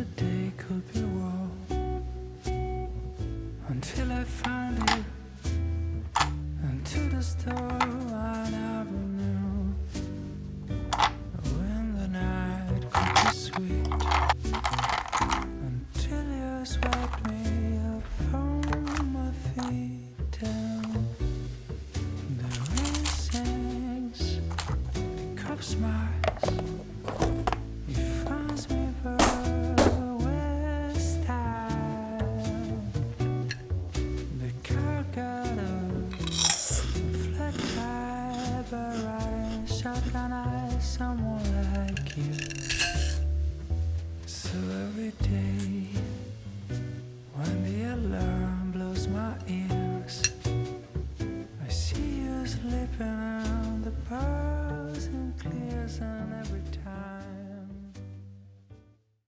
today could be wrong until I find you can I someone like you? So every day when we alone.